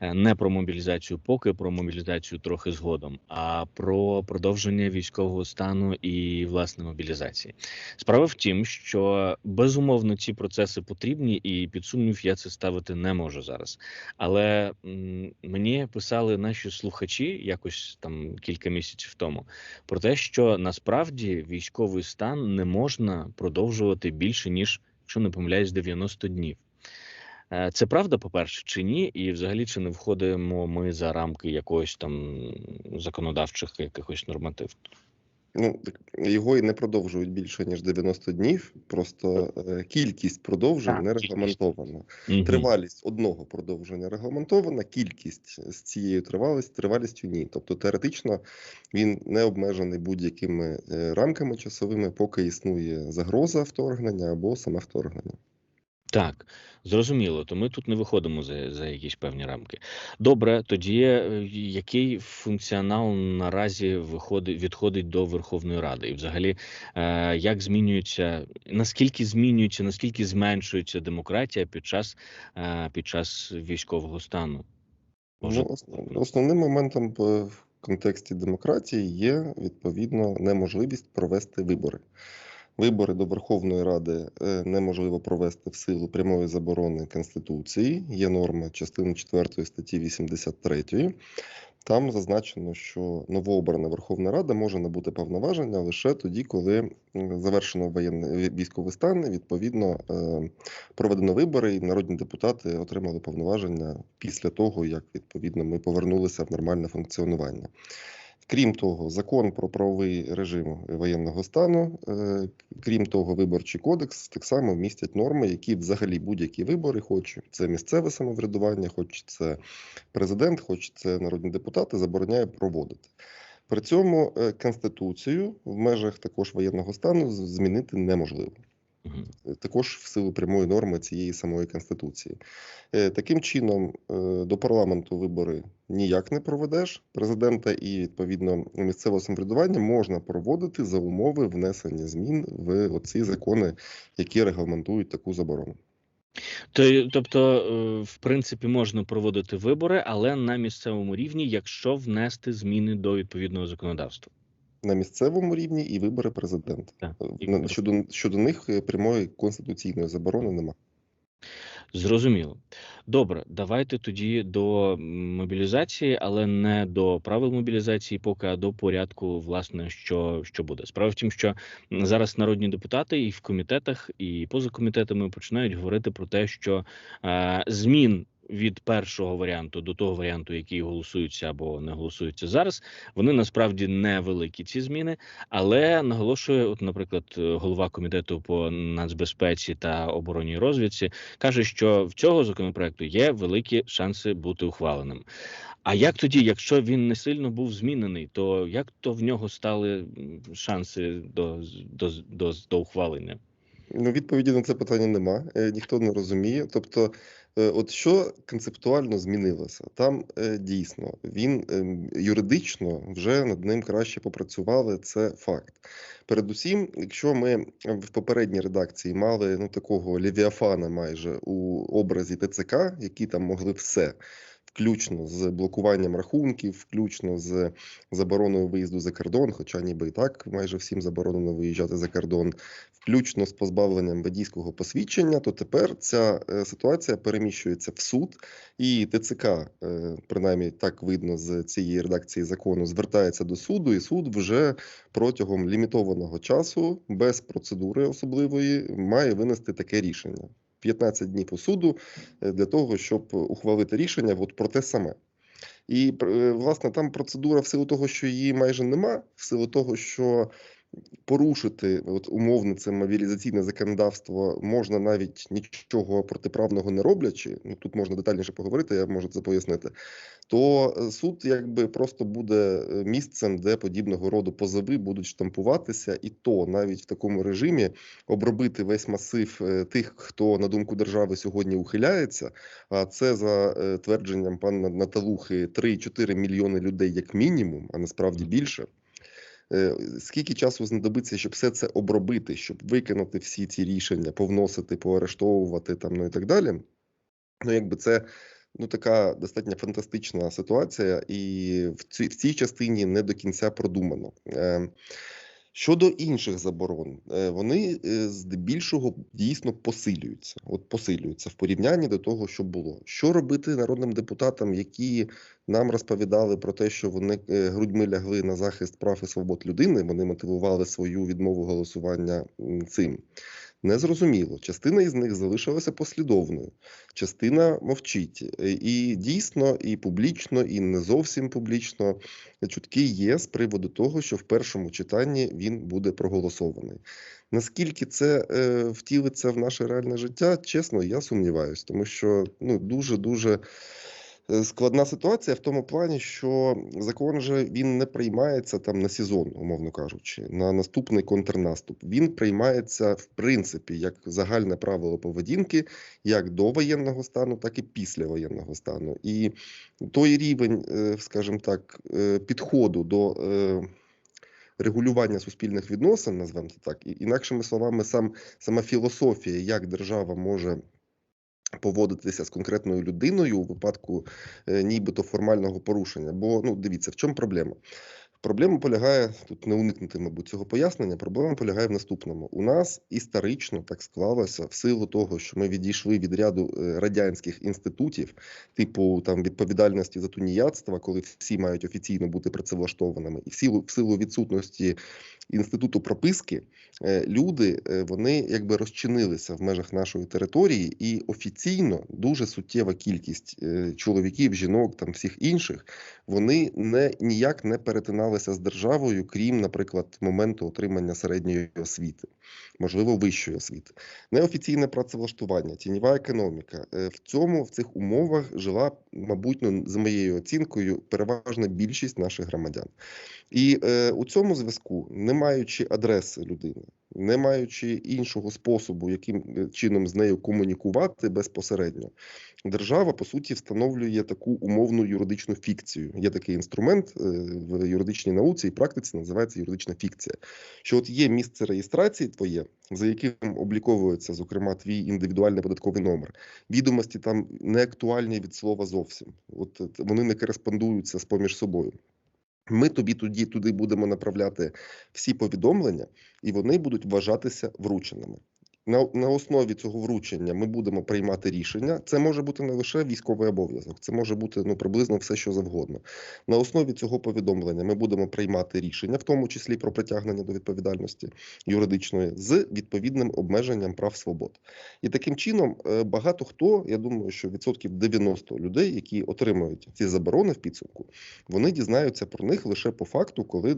е, не про мобілізацію, поки про мобілізацію трохи згодом, а про продовження військового стану і власне мобілізації. Справа в тім, що безумовно ці процеси потрібні, і під сумнів я це ставити не можу зараз. Але мені писали наші слухачі якось там кілька місяців тому про те, що насправді військовий стан не можна продовжувати більше ніж, якщо не помиляюсь, 90 днів. Е, Це правда, по-перше, чи ні? І взагалі чи не входимо ми за рамки якогось там законодавчих якихось норматив? Ну, його і не продовжують більше ніж 90 днів. Просто е, кількість продовжень не регламентована. Мгм. Тривалість одного продовження регламентована, кількість з цією тривалістю, тривалістю ні. Тобто теоретично він не обмежений будь-якими е, рамками часовими, поки існує загроза вторгнення або саме вторгнення. Так, зрозуміло. То ми тут не виходимо за, за якісь певні рамки. Добре, тоді е, який функціонал наразі виходить відходить до Верховної Ради? І взагалі, е, як змінюється, наскільки змінюється, наскільки зменшується демократія під час, е, під час військового стану? Може, Ну, основним моментом в в контексті демократії є відповідно неможливість провести вибори. Вибори до Верховної Ради е, неможливо провести в силу прямої заборони Конституції. Є норма частини 4 статті 83. Там зазначено, що новообрана Верховна Рада може набути повноваження лише тоді, коли завершено воєнний військовий стан. Відповідно, е, проведено вибори, і народні депутати отримали повноваження після того, як відповідно ми повернулися в нормальне функціонування. Крім того, закон про правовий режим воєнного стану, е, крім того, виборчий кодекс так само містять норми, які взагалі будь-які вибори, хоч це місцеве самоврядування, хоч це президент, хоч це народні депутати, забороняє проводити. При цьому е, конституцію в межах також воєнного стану змінити неможливо. Також в силу прямої норми цієї самої конституції. Е, Таким чином, е, до парламенту вибори ніяк не проведеш. Президента і відповідно місцевого самоврядування можна проводити за умови внесення змін в оці закони, які регламентують таку заборону. Тобто, е, в принципі, можна проводити вибори, але на місцевому рівні, якщо внести зміни до відповідного законодавства. На місцевому рівні і вибори президента. Так, Е. Щодо, щодо них е, прямої конституційної заборони немає. Зрозуміло. Добре, давайте тоді до мобілізації, але не до правил мобілізації, поки а до порядку, власне, що, що буде. Справа в тім, що зараз народні депутати і в комітетах, і поза комітетами починають говорити про те, що е, змін. Від першого варіанту до того варіанту, який голосується або не голосується зараз, вони насправді невеликі ці зміни, але наголошує, от, наприклад, е, голова комітету по нацбезпеці та оборонній розвідці, каже, що в цього законопроекту є великі шанси бути ухваленим. А як тоді, якщо він не сильно був змінений, то як то в нього стали шанси до, до, до, до ухвалення? Ну, відповіді на це питання нема. Е, Ніхто не розуміє. Тобто, от що концептуально змінилося? Там е, дійсно він ем, юридично вже над ним краще попрацювали. Це факт. Передусім, якщо ми в попередній редакції мали ну такого левіафана майже у образі ТЦК, які там могли все. Включно з блокуванням рахунків, включно з забороною виїзду за кордон, хоча ніби і так майже всім заборонено виїжджати за кордон, включно з позбавленням водійського посвідчення, то тепер ця е, ситуація переміщується в суд, і ТЦК, е, принаймні так видно з цієї редакції закону, звертається до суду, і суд вже протягом лімітованого часу, без процедури особливої, має винести таке рішення. 15 днів у суду е, для того, щоб ухвалити рішення от про те саме. І е, власне там процедура в силу того, що її майже нема, в силу того, що порушити от умовне це мобілізаційне законодавство можна навіть нічого протиправного не роблячи. Ну тут можна детальніше поговорити, я можу це пояснити. То е, суд якби просто буде е, місцем, де подібного роду позови будуть штампуватися, і то навіть в такому режимі обробити весь масив е, тих, хто на думку держави сьогодні ухиляється. А це за твердженням пана Наталухи 3-4 мільйони людей як мінімум, а насправді більше. Е, Скільки часу знадобиться, щоб все це обробити, щоб викинути всі ці рішення, повносити, поарештовувати там, ну і так далі. Ну, якби це ну така достатньо фантастична ситуація, і в цій, в цій частині не до кінця продумано. Е, Щодо інших заборон, е, вони е, здебільшого дійсно посилюються. От посилюються в порівнянні до того, що було. Що робити народним депутатам, які нам розповідали про те, що вони е, грудьми лягли на захист прав і свобод людини? Вони мотивували свою відмову голосування цим. Незрозуміло. Частина із них залишилася послідовною, частина мовчить. І дійсно, і публічно, і не зовсім публічно чутки є з приводу того, що в першому читанні він буде проголосований. Наскільки це е, втілиться в наше реальне життя, чесно, я сумніваюся, тому що ну дуже дуже. Е, складна ситуація в тому плані, що закон же він не приймається там на сезон, умовно кажучи, на наступний контрнаступ. Він приймається в принципі як загальне правило поведінки, як до воєнного стану, так і після воєнного стану. І той рівень, е, скажімо так, е, підходу до регулювання суспільних відносин, назвемо це так, інакшими словами, сам сама філософія, як держава може. Поводитися з конкретною людиною у випадку е, нібито формального порушення. Бо ну дивіться, в чому проблема? Проблема полягає тут не уникнути, мабуть, цього пояснення. Проблема полягає в наступному: у нас історично так склалося в силу того, що ми відійшли від ряду е, радянських інститутів, типу там відповідальності за туніяцтва, коли всі мають офіційно бути працевлаштованими, і в силу в силу відсутності інституту прописки, е, люди е, вони якби розчинилися в межах нашої території, і офіційно дуже суттєва кількість чоловіків, жінок там всіх інших, вони не ніяк не перетинали стикалися з державою, крім, наприклад, моменту отримання середньої освіти, можливо, вищої освіти, неофіційне працевлаштування, тіньова економіка е, в цьому в цих умовах жила, мабуть, ну, з моєю оцінкою, переважна більшість наших громадян. І е, у цьому зв'язку, не маючи адреси людини, не маючи іншого способу, яким е, чином з нею комунікувати безпосередньо, держава по суті встановлює таку умовну юридичну фікцію. Є такий інструмент е, в юридичній науці і практиці, називається юридична фікція. Що от є місце реєстрації твоє, за яким обліковується, зокрема, твій індивідуальний податковий номер. Відомості там не актуальні від слова зовсім. От вони не кореспондуються з поміж собою. Ми тобі тоді туди будемо направляти всі повідомлення, і вони будуть вважатися врученими. На на основі цього вручення ми будемо приймати рішення. Це може бути не лише військовий обов'язок, це може бути ну приблизно все, що завгодно. На основі цього повідомлення ми будемо приймати рішення, в тому числі про притягнення до відповідальності юридичної, з відповідним обмеженням прав свобод. І таким чином е, багато хто, я думаю, що відсотків 90 людей, які отримують ці заборони в підсумку, вони дізнаються про них лише по факту, коли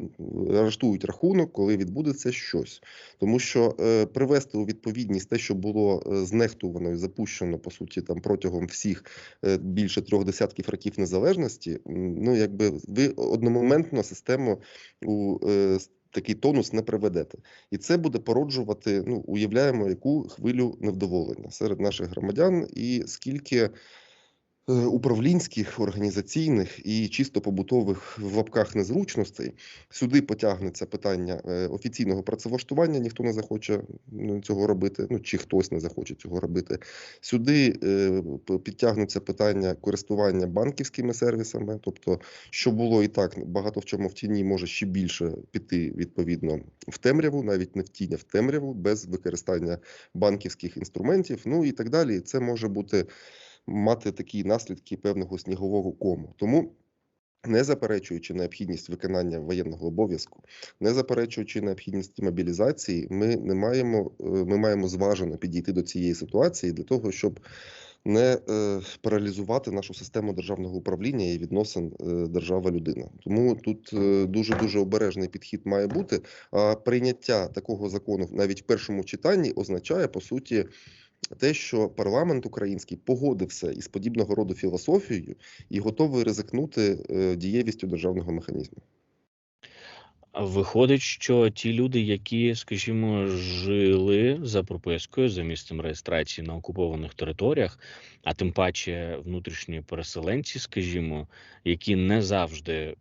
арештують рахунок, коли відбудеться щось, тому що е, привести у відповідь відповідність те, що було е, знехтувано і запущено по суті там протягом всіх е, більше трьох десятків років незалежності. Ну якби ви одномоментно систему у е, такий тонус не приведете, і це буде породжувати. Ну уявляємо, яку хвилю невдоволення серед наших громадян, і скільки. Е, управлінських, організаційних і чисто побутових в лапках незручностей. Сюди потягнеться питання е, офіційного працевлаштування. Ніхто не захоче ну, цього робити. Ну чи хтось не захоче цього робити. Сюди е, підтягнуться питання користування банківськими сервісами, тобто, що було і так багато в чому в тіні може ще більше піти відповідно в темряву, навіть не в тінь, а в темряву, без використання банківських інструментів. Ну і так далі. Це може бути мати такі наслідки певного снігового кому. Тому. Не заперечуючи необхідність виконання воєнного обов'язку, не заперечуючи необхідність мобілізації, ми не маємо е, ми маємо зважено підійти до цієї ситуації для того, щоб не е, паралізувати нашу систему державного управління і відносин е, держава-людина. Тому тут дуже дуже обережний підхід має бути. А прийняття такого закону навіть в першому читанні означає по суті те, що парламент український погодився із подібного роду філософією і готовий ризикнути е, дієвістю державного механізму. Виходить, що ті люди, які, скажімо, жили за пропискою за місцем реєстрації на окупованих територіях, а тим паче внутрішні переселенці, скажімо, які не завжди е,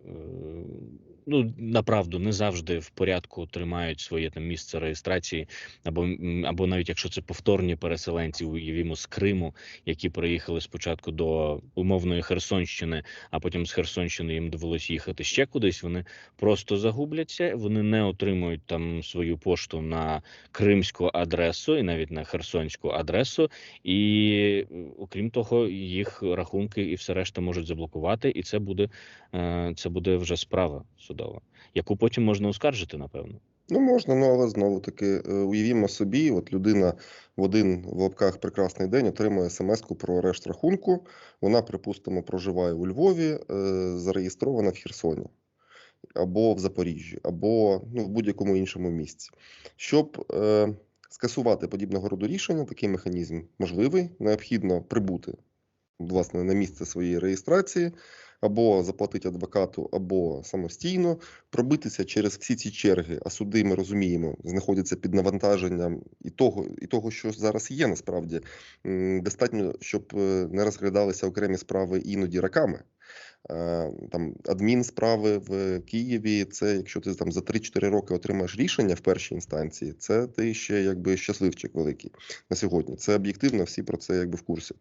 ну направду не завжди в порядку тримають своє там місце реєстрації, або або навіть якщо це повторні переселенці, уявімо з Криму, які приїхали спочатку до умовної Херсонщини, а потім з Херсонщини їм довелось їхати ще кудись. Вони просто загубляться, вони не отримують там свою пошту на кримську адресу і навіть на херсонську адресу, і окрім того, їх рахунки і все решта можуть заблокувати, і це буде е, це буде вже справа судова, яку потім можна оскаржити, напевно. Ну, можна, ну але знову таки, е, уявімо собі, от людина в один в лапках прекрасний день отримує смс-ку про арешт рахунку. Вона, припустимо, проживає у Львові, е, зареєстрована в Херсоні. Або в Запоріжжі, або ну, в будь-якому іншому місці. Щоб е, скасувати подібного роду рішення, такий механізм можливий, необхідно прибути власне на місце своєї реєстрації, або заплатити адвокату, або самостійно пробитися через всі ці черги. А суди ми розуміємо, знаходяться під навантаженням і того, і того, що зараз є насправді достатньо, щоб е, не розглядалися окремі справи іноді роками. Е, Там адмінсправи в Києві. Це якщо ти там за 3-4 роки отримаєш рішення в першій інстанції, це ти ще якби щасливчик великий на сьогодні. Це об'єктивно, всі про це якби в курсі.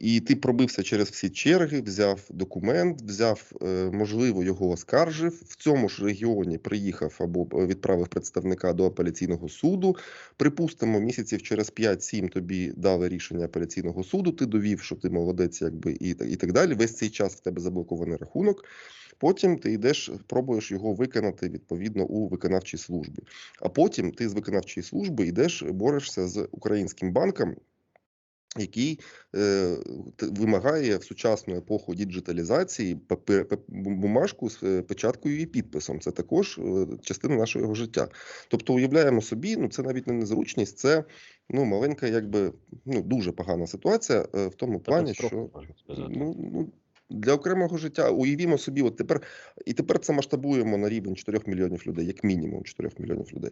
І ти пробився через всі черги, взяв документ, взяв, е, можливо, його оскаржив. В цьому ж регіоні приїхав або е, відправив представника до апеляційного суду. Припустимо, місяців через 5-7 тобі дали рішення апеляційного суду. Ти довів, що ти молодець, якби і, і так далі. Весь цей час в тебе заблокований рахунок. Потім ти йдеш, пробуєш його виконати відповідно у виконавчій службі. А потім ти з виконавчої служби йдеш, борешся з українським банком, який е, вимагає в сучасну епоху діджиталізації папе- бумажку з е, печаткою і підписом. Це також е, частина нашого життя. Тобто, уявляємо собі, ну це навіть не незручність, це ну маленька, якби ну дуже погана ситуація е, в тому плані, що можна. Ну, ну, для окремого життя уявімо собі, от тепер і тепер це масштабуємо на рівень 4 мільйонів людей, як мінімум 4 мільйонів людей.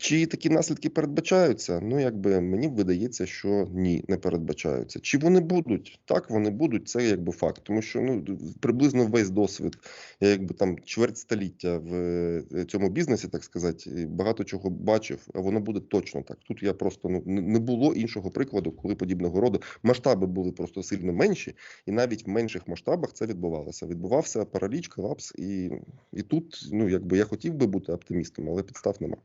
Чи такі наслідки передбачаються? Ну, якби мені видається, що ні, не передбачаються. Чи вони будуть? Так, вони будуть, це якби факт. Тому що ну приблизно весь досвід, якби там чверть століття в е, цьому бізнесі, так сказати, багато чого бачив, а воно буде точно так. Тут я просто ну не було іншого прикладу, коли подібного роду масштаби були просто сильно менші, і навіть в менших масштабах це відбувалося. Відбувався параліч, колапс, і, і тут, ну якби я хотів би бути оптимістом, але підстав нема.